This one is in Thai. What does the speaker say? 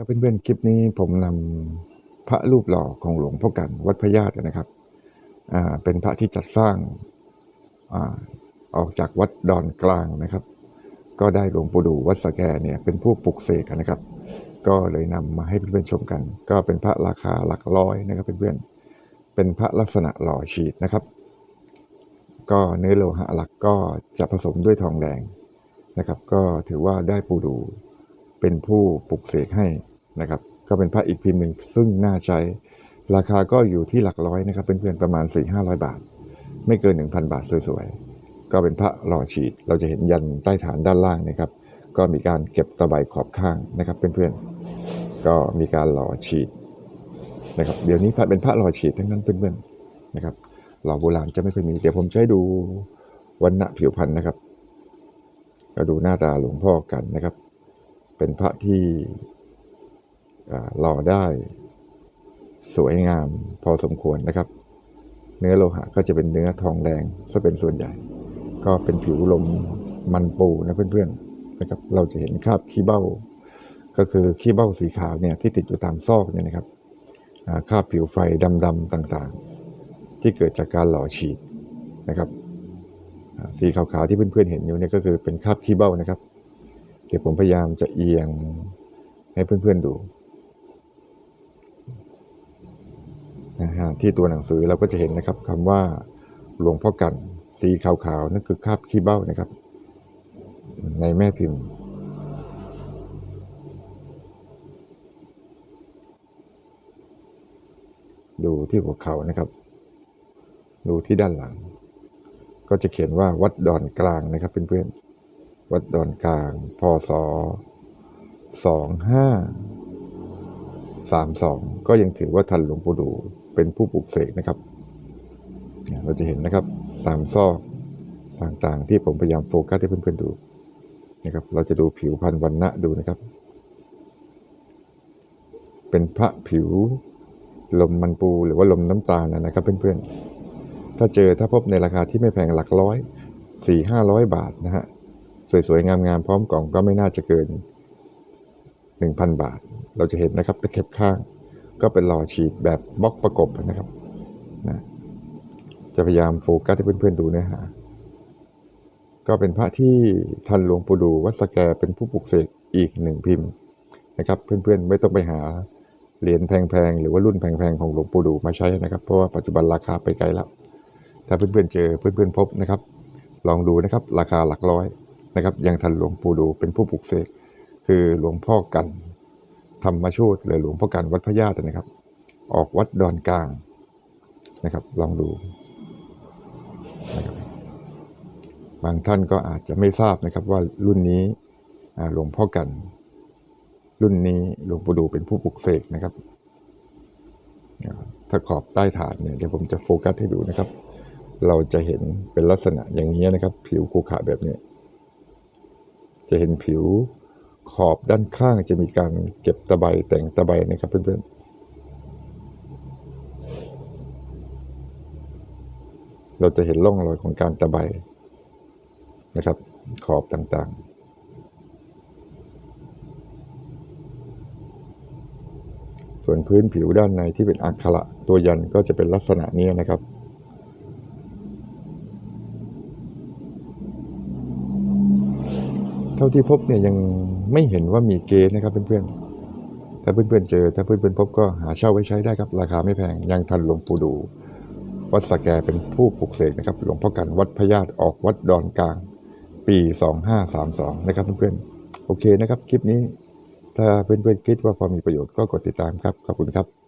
ครับเพื่อนๆคลิปนี้ผมนำพระรูปหล่อของหลวงพ่อกันวัดพระญาตินะครับอ่าเป็นพระที่จัดสร้างอ่าออกจากวัดดอนกลางนะครับ ก็ได้หลวงปู่ดูวัดสะแกเนี่ยเป็นผู้ปลุกเสกนะครับ ก็เลยนำมาให้เพื่อนๆชมกัน ก็เป็นพระราคาหลักร้อยนะครับเพื่อนๆเป็นพระลักษณะหล่อฉีดนะครับ ก็เนื้อโลหะหลักก็จะผสมด้วยทองแดงนะครับ ก็ถือว่าได้ปู่ดูเป็นผู้ปลุกเสกให้ นะครับก็เป็นพระอีกพิมพ์หนึ่งซึ่งน่าใช้ ราคาก็อยู่ที่หลักร้อยนะครับเพื่อนๆประมาณ 4-500 บาท ไม่เกิน 1,000 บาทสวยๆ ก็เป็นพระหล่อฉีด เราจะเห็นยันใต้ฐานด้านล่างนะครับ ก็มีการเก็บตะไบขอบข้างนะครับเพื่อนๆ ก็มีการหล่อฉีดนะครับเดี๋ยวนี้พระเป็นพระหล่อฉีดทั้งนั้นเพื่อนๆนะครับหล่อโบราณจะไม่ค่อยมีเดี๋ยวผมจะให้ดูวันณะผิวพรรณนะครับก็ดูหน้าตาหลวงพ่อกันนะครับ เป็นพระที่ หล่อได้สวยงามพอสมควรนะครับ เนื้อโลหะก็จะเป็นเนื้อทองแดงซะเป็นส่วนใหญ่ ก็เป็นผิวลมมันปูนะเพื่อนๆนะครับ เราจะเห็นคราบขี้เบ้า ก็คือขี้เบ้าสีขาวเนี่ยที่ติดอยู่ตามซอกเนี่ยนะครับคราบผิวไฟดำๆต่างๆ ที่เกิดจากการหล่อฉีดนะครับสีขาวๆที่เพื่อนๆเห็นอยู่เนี่ยก็คือเป็นคราบขี้เบ้านะครับ เดี๋ยวผมพยายามจะเอียงให้เพื่อนๆดู นะฮะที่ตัวหนังสือเราก็จะเห็นนะครับคำว่าหลวงพ่อกันสีขาวๆนั่นคือคาบขี้เบ้านะครับ ในแม่พิมพ์ ดูที่หัวเข่านะครับ ดูที่ด้านหลัง ก็จะเขียนว่าวัดดอนกลางนะครับเพื่อนๆวัดดอนกลางพศสองห้า สามสองก็ยังถือว่าทันหลวงปู่ดูเป็นผู้ปลุกเสกนะครับ เราจะเห็นนะครับตามซอกต่างๆ ที่ผมพยายามโฟกัสให้เพื่อนๆดูนะครับ เราจะดูผิวพันธุ์วันณะดูนะครับ เป็นพระผิว ลมมันปูหรือว่าลมน้ำตาลนะนะครับเพื่อนๆ ถ้าเจอถ้าพบในราคาที่ไม่แพงหลักร้อยสี่ห้าร้อยบาทนะฮะสวยๆ งามๆ พร้อมกล่องก็ไม่น่าจะเกิน 1,000 บาท เราจะเห็นนะครับตะเข็บข้าง ก็เป็นหล่อฉีดแบบบล็อกประกบนะครับนะจะพยายามโฟกัสให้เพื่อนๆดูเนื้อหา ก็เป็นพระที่ทันหลวงปู่ดูวัดสแกเป็นผู้ปลุกเสกอีกหนึ่งพิมพ์นะครับเพื่อนๆไม่ต้องไปหาเหรียญแพงๆหรือว่ารุ่นแพงๆของหลวงปู่ดูมาใช้นะครับ เพราะว่าปัจจุบันราคาไปไกลแล้วถ้าเพื่อนๆเจอเพื่อนๆพบนะครับ ลองดูนะครับราคาหลักร้อยนะครับยังทันหลวงปู่ดูเป็นผู้ปลุกเสก คือหลวงพ่อกันธรรมโชตหรือหลวงพ่อกันวัดพระญาตินะครับ ออกวัดดอนกลางนะครับ ลองดูนะครับบางท่านก็อาจจะไม่ทราบนะครับว่ารุ่นนี้หลวงพ่อกัน รุ่นนี้หลวงปู่ดูเป็นผู้ปลุกเสกนะครับ ถ้าขอบใต้ฐานเนี่ยเดี๋ยวผมจะโฟกัสให้ดูนะครับ เราจะเห็นเป็นลักษณะอย่างนี้นะครับ ผิวขรุขระแบบนี้ จะเห็นผิว ขอบด้านข้างจะมีการเก็บตะไบแต่งตะไบนะครับเพื่อนๆ เราจะเห็นร่องรอยของการตะไบนะครับ ขอบต่างๆ ส่วนพื้นผิวด้านในที่เป็นอักขระตัวยันก็จะเป็นลักษณะนี้นะครับเท่าที่พบเนี่ยยัง ไม่เห็นว่ามีเกณฑ์นะครับเพื่อนๆ ถ้าเพื่อนๆเจอ ถ้าเพื่อนๆพบก็หาเช่าไว้ใช้ได้ครับ ราคาไม่แพง ยังทันหลวงปู่ดู วัดสแกเป็นผู้ปลุกเสกนะครับ หลวงพ่อกันวัดพญาตออกวัดดอนกลาง ปี 2532 นะครับเพื่อนๆ โอเคนะครับ คลิปนี้ ถ้าเพื่อนๆคิดว่าพอมีประโยชน์ก็กดติดตามครับ ขอบคุณครับ